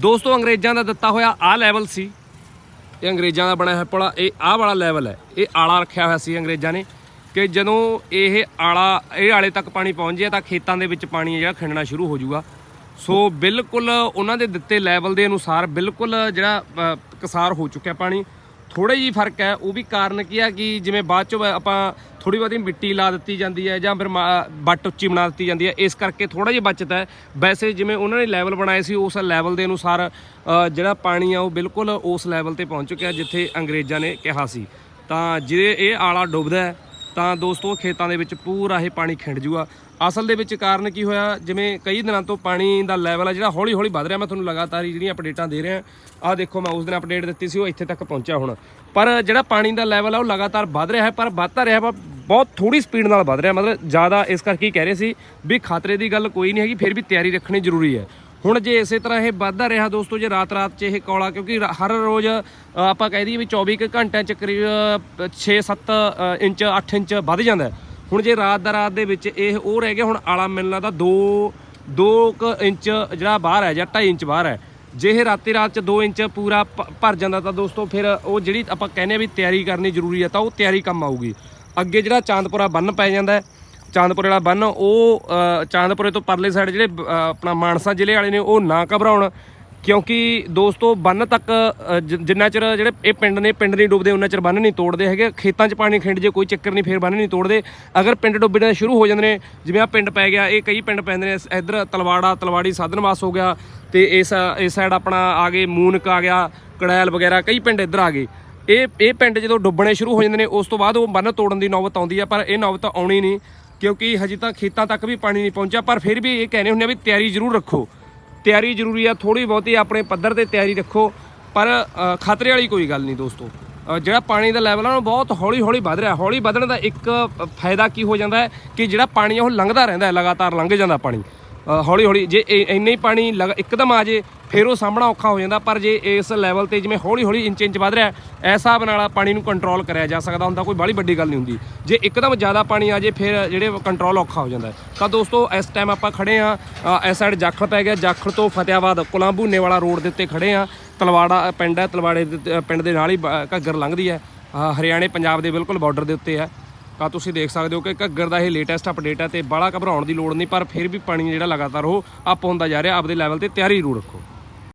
ਦੋਸਤੋ, ਅੰਗਰੇਜ਼ਾਂ ਦਾ ਦਿੱਤਾ ਹੋਇਆ ਆਹ ਲੈਵਲ ਸੀ। ਇਹ ਅੰਗਰੇਜ਼ਾਂ ਦਾ ਬਣਿਆ ਹੋਇਆ ਪੁਲ ਇਹ ਆਹ ਵਾਲਾ ਲੈਵਲ ਹੈ। ਇਹ ਆਲਾ ਰੱਖਿਆ ਹੋਇਆ ਸੀ ਅੰਗਰੇਜ਼ਾਂ ਨੇ ਕਿ ਜਦੋਂ ਇਹ ਆਲਾ, ਇਹ ਆਲੇ ਤੱਕ ਪਾਣੀ ਪਹੁੰਚ ਜਾਏ ਤਾਂ ਖੇਤਾਂ ਦੇ ਵਿੱਚ ਪਾਣੀ ਜਿਹੜਾ ਖਿੰਡਣਾ ਸ਼ੁਰੂ ਹੋ ਜਾਊਗਾ। ਸੋ ਬਿਲਕੁਲ ਉਹਨਾਂ ਦੇ ਦਿੱਤੇ ਲੈਵਲ ਦੇ ਅਨੁਸਾਰ ਬਿਲਕੁਲ ਜਿਹੜਾ ਕਸਾਰ ਹੋ ਚੁੱਕਿਆ ਪਾਣੀ। ਥੋੜਾ ਜਿਹੀ ਫ਼ਰਕ ਹੈ, ਉਹ ਵੀ ਕਾਰਨ ਕੀ ਆ ਕਿ ਜਿਵੇਂ ਬਾਅਦ ਚ ਆਪਾਂ ਥੋੜੀ ਬਹੁਤੀ ਮਿੱਟੀ ਲਾ ਦਿੱਤੀ ਜਾਂਦੀ ਹੈ ਜਾਂ ਫਿਰ ਮਾ- ਬੱਟ ਉੱਚੀ ਬਣਾ ਦਿੱਤੀ ਜਾਂਦੀ ਹੈ। ਇਸ ਕਰਕੇ ਥੋੜਾ ਜਿਹਾ ਬਚਦਾ ਹੈ। ਵੈਸੇ ਜਿਵੇਂ ਉਹਨਾਂ ਨੇ ਲੈਵਲ ਬਣਾਏ ਸੀ, ਉਸ ਲੈਵਲ ਦੇ ਅਨੁਸਾਰ ਜਿਹੜਾ ਪਾਣੀ ਆ ਉਹ ਬਿਲਕੁਲ ਉਸ ਲੈਵਲ ਤੇ ਪਹੁੰਚ ਚੁੱਕਿਆ ਜਿੱਥੇ ਅੰਗਰੇਜ਼ਾਂ ਨੇ ਕਿਹਾ ਸੀ। ਤਾਂ ਜੇ ਇਹ ਆਲਾ ਡੁੱਬਦਾ ਤਾਂ ਦੋਸਤੋ ਖੇਤਾਂ ਦੇ ਵਿੱਚ ਪੂਰਾ ਇਹ ਪਾਣੀ ਖਿੰਡ ਜੂਗਾ। ਅਸਲ ਦੇ ਵਿੱਚ ਕਾਰਨ ਕੀ ਹੋਇਆ? ਜਿਵੇਂ ਕਈ ਦਿਨਾਂ ਤੋਂ ਪਾਣੀ ਦਾ ਲੈਵਲ ਆ ਜਿਹੜਾ ਹੌਲੀ ਹੌਲੀ ਵੱਧ ਰਿਹਾ। ਮੈਂ ਤੁਹਾਨੂੰ ਲਗਾਤਾਰ ਹੀ ਜਿਹੜੀਆਂ ਅਪਡੇਟਾਂ ਦੇ ਰਿਹਾ। ਆਹ ਦੇਖੋ, ਮੈਂ ਉਸ ਦਿਨ ਅਪਡੇਟ ਦਿੱਤੀ ਸੀ, ਉਹ ਇੱਥੇ ਤੱਕ ਪਹੁੰਚਿਆ ਹੁਣ। ਪਰ ਜਿਹੜਾ ਪਾਣੀ ਦਾ ਲੈਵਲ ਆ, ਉਹ ਲਗਾਤਾਰ ਵੱਧ ਰਿਹਾ ਹੈ। ਪਰ ਵੱਧਦਾ ਰਿਹਾ ਪਰ ਬਹੁਤ ਥੋੜੀ ਸਪੀਡ ਨਾਲ ਵੱਧ ਰਿਹਾ। ਮਤਲਬ ਜ਼ਿਆਦਾ ਇਸ ਕਰਕੇ ਕਹਿ ਰਹੇ ਸੀ ਵੀ ਖਤਰੇ ਦੀ ਗੱਲ ਕੋਈ ਨਹੀਂ ਹੈਗੀ, ਫਿਰ ਵੀ ਤਿਆਰੀ ਰੱਖਣੀ ਜ਼ਰੂਰੀ ਹੈ। ਹੁਣ ਜੇ ਇਸੇ ਤਰ੍ਹਾਂ ਇਹ ਵੱਧਦਾ ਰਿਹਾ ਦੋਸਤੋ, ਜੇ ਰਾਤ ਰਾਤ 'ਚ ਇਹ ਕੌਲਾ, ਕਿਉਂਕਿ ਰ- ਹਰ ਰੋਜ਼ ਆਪਾਂ ਕਹਿ ਦਈਏ ਵੀ 24 ਕੁ ਘੰਟਿਆਂ 'ਚ ਕਰੀਬ 6-7 ਇੰਚ 8 ਇੰਚ ਵੱਧ ਜਾਂਦਾ ਹੁਣ ਜੇ ਰਾਤ ਦਾ ਰਾਤ ਦੇ ਵਿੱਚ ਇਹ ਉਹ ਰਹਿ ਗਿਆ, ਹੁਣ ਆਲਾ ਮਿਲਣਾ ਤਾਂ 2 2 ਇੰਚ ਜਿਹੜਾ ਬਾਹਰ ਹੈ ਜਾਂ 2.5 ਇੰਚ ਬਾਹਰ ਹੈ। ਜੇ ਇਹ ਰਾਤੀ ਰਾਤ 'ਚ 2 ਇੰਚ ਪੂਰਾ ਭਰ ਜਾਂਦਾ ਤਾਂ ਦੋਸਤੋ ਫਿਰ ਉਹ ਜਿਹੜੀ ਆਪਾਂ ਕਹਿੰਦੇ ਆ ਵੀ ਤਿਆਰੀ ਕਰਨੀ ਜ਼ਰੂਰੀ ਹੈ ਤਾਂ ਉਹ ਤਿਆਰੀ ਕੰਮ ਆਊਗੀ। ਅੱਗੇ ਜਿਹੜਾ ਚਾਂਦਪੁਰਾ ਬੰਨ ਪੈ ਜਾਂਦਾ ਹੈ, ਚਾਂਦਪੁਰੇ ਵਾਲਾ ਬੰਨ, ਉਹ ਚਾਂਦਪੁਰੇ ਤੋਂ ਪਰਲੇ ਸਾਈਡ ਜਿਹੜੇ ਆਪਣਾ ਮਾਨਸਾ ਜ਼ਿਲ੍ਹੇ ਵਾਲੇ ਨੇ, ਉਹ ਨਾ ਘਬਰਾਉਣ। ਕਿਉਂਕਿ ਦੋਸਤੋ, ਬੰਨ ਤੱਕ ਜਿੰਨਾ ਚਿਰ ਜਿਹੜੇ ਇਹ ਪਿੰਡ ਨੇ, ਪਿੰਡ ਨਹੀਂ ਡੁੱਬਦੇ, ਉਹਨਾਂ ਚਿਰ ਬੰਨ ਨਹੀਂ ਤੋੜਦੇ ਹੈਗੇ। ਖੇਤਾਂ 'ਚ ਪਾਣੀ ਖਿੰਡ ਜੇ, ਕੋਈ ਚੱਕਰ ਨਹੀਂ, ਫੇਰ ਬੰਨ ਨਹੀਂ ਤੋੜਦੇ। ਅਗਰ ਪਿੰਡ ਡੁੱਬਣੇ ਸ਼ੁਰੂ ਹੋ ਜਾਂਦੇ ਨੇ। ਜਿਵੇਂ ਆ ਪਿੰਡ ਪੈ ਗਿਆ, ਇਹ ਕਈ ਪਿੰਡ ਪੈਂਦੇ ਨੇ। ਇਧਰ ਤਲਵਾੜਾ, ਤਲਵਾੜੀ ਸਾਧਨਵਾਸ ਹੋ ਗਿਆ। ਤੇ ਇਸ ਇਸ ਸਾਈਡ ਆਪਣਾ ਆ ਗਏ, ਮੂਨਕ ਆ ਗਿਆ, ਕੜੈਲ ਵਗੈਰਾ, ਕਈ ਪਿੰਡ ਇੱਧਰ ਆ ਗਏ। ਇਹ ਇਹ ਪਿੰਡ ਜਦੋਂ ਡੁੱਬਣੇ ਸ਼ੁਰੂ ਹੋ ਜਾਂਦੇ ਨੇ, ਉਸ ਤੋਂ ਬਾਅਦ ਉਹ ਬੰਨ ਤੋੜਨ ਦੀ ਨੌਬਤ ਆਉਂਦੀ ਆ, ਪਰ ਇਹ ਨੌਬਤ ਆਉਣੀ ਨਹੀਂ, ਕਿਉਂਕਿ ਹਜੇ ਤਾਂ ਖੇਤਾਂ ਤੱਕ ਵੀ ਪਾਣੀ ਨਹੀਂ ਪਹੁੰਚਿਆ, ਪਰ ਫਿਰ ਵੀ ਇਹ ਕਹਿੰਦੇ ਹੁੰਦੇ ਆ ਵੀ ਤਿਆਰੀ ਜ਼ਰੂਰ ਰੱਖੋ। ਤਿਆਰੀ ਜ਼ਰੂਰੀ ਆ ਥੋੜੀ ਬਹੁਤੀ ਆਪਣੇ ਪੱਧਰ ਤੇ ਤਿਆਰੀ ਰੱਖੋ, ਪਰ ਖਤਰੇ ਵਾਲੀ ਕੋਈ ਗੱਲ ਨਹੀਂ ਦੋਸਤੋ। ਜਿਹੜਾ ਪਾਣੀ ਦਾ ਲੈਵਲ ਆ, ਉਹ ਬਹੁਤ ਹੌਲੀ ਹੌਲੀ ਵੱਧ ਰਿਹਾ। ਹੌਲੀ ਵਧਣ ਦਾ ਇੱਕ ਫਾਇਦਾ ਕੀ ਹੋ ਜਾਂਦਾ ਹੈ, ਕਿ ਜਿਹੜਾ ਪਾਣੀ ਆ, ਉਹ ਲੰਘਦਾ ਰਹਿੰਦਾ ਹੈ, ਲਗਾਤਾਰ ਲੰਘ ਜਾਂਦਾ ਪਾਣੀ। ਹੌਲੀ ਹੌਲੀ ਜੇ ਇਹ- ਇੰਨਾ ਹੀ ਪਾਣੀ ਲਗਾ- ਇੱਕਦਮ ਆ ਜੇ ਫਿਰ ਉਹ ਸਾਹਮਣਾ ਔਖਾ ਹੋ ਜਾਂਦਾ ਪਰ ਜੇ ਇਸ ਲੈਵਲ ਤੇ ਜਿਵੇਂ ਹੌਲੀ ਹੌਲੀ ਇੰਚ ਇੰਚ ਵੱਧ ਰਿਹਾ ਹੈ, ਇਸ ਹਿਸਾਬ ਨਾਲ ਪਾਣੀ ਨੂੰ ਕੰਟਰੋਲ ਕਰਿਆ ਜਾ ਸਕਦਾ ਹੁੰਦਾ ਕੋਈ ਬਾਹਲੀ ਵੱਡੀ ਗੱਲ ਨਹੀਂ ਹੁੰਦੀ। ਜੇ ਇੱਕਦਮ ਜ਼ਿਆਦਾ ਪਾਣੀ ਆ ਜੇ ਫਿਰ ਜਿਹੜੇ ਕੰਟਰੋਲ ਔਖਾ ਹੋ ਜਾਂਦਾ। ਤਾਂ ਦੋਸਤੋ ਇਸ ਟਾਈਮ ਆਪਾਂ ਖੜੇ ਆ ਇਸ ਸਾਈਡ ਜਾਖਲ ਪੈ ਗਿਆ ਜਾਖਲ ਤੋਂ ਫਤਿਆਬਾਦ ਕੁਲਾਂਭੂਨੇ ਵਾਲਾ ਰੋਡ ਦੇ ਉੱਤੇ ਖੜੇ ਆ ਤਲਵਾੜਾ ਪਿੰਡ ਹੈ ਤਲਵਾੜੇ ਦੇ ਪਿੰਡ ਦੇ ਨਾਲ ਹੀ ਬ- ਘੱਗਰ ਲੰਘਦੀ ਹੈ। ਹਰਿਆਣੇ ਪੰਜਾਬ ਦੇ ਬਿਲਕੁਲ ਬਾਰਡਰ ਦੇ ਉੱਤੇ ਹੈ। ਤਾਂ ਤੁਸੀਂ ਦੇਖ ਸਕਦੇ ਹੋ ਕਿ ਘੱਗਰ ਦਾ ਇਹ ਲੇਟੈਸਟ ਅਪਡੇਟ ਹੈ ਤੇ ਬਾਹਲਾ ਘਬਰਾਉਣ ਦੀ ਲੋੜ ਨਹੀਂ, ਪਰ ਫਿਰ ਵੀ ਪਾਣੀ ਜਿਹੜਾ ਲਗਾਤਾਰ ਉਹ ਅਪ ਹੁੰਦਾ ਜਾ ਰਿਹਾ, ਆਪਦੇ ਲੈਵਲ ਤੇ ਤਿਆਰੀ ਜ਼ਰੂਰ ਰੱਖੋ।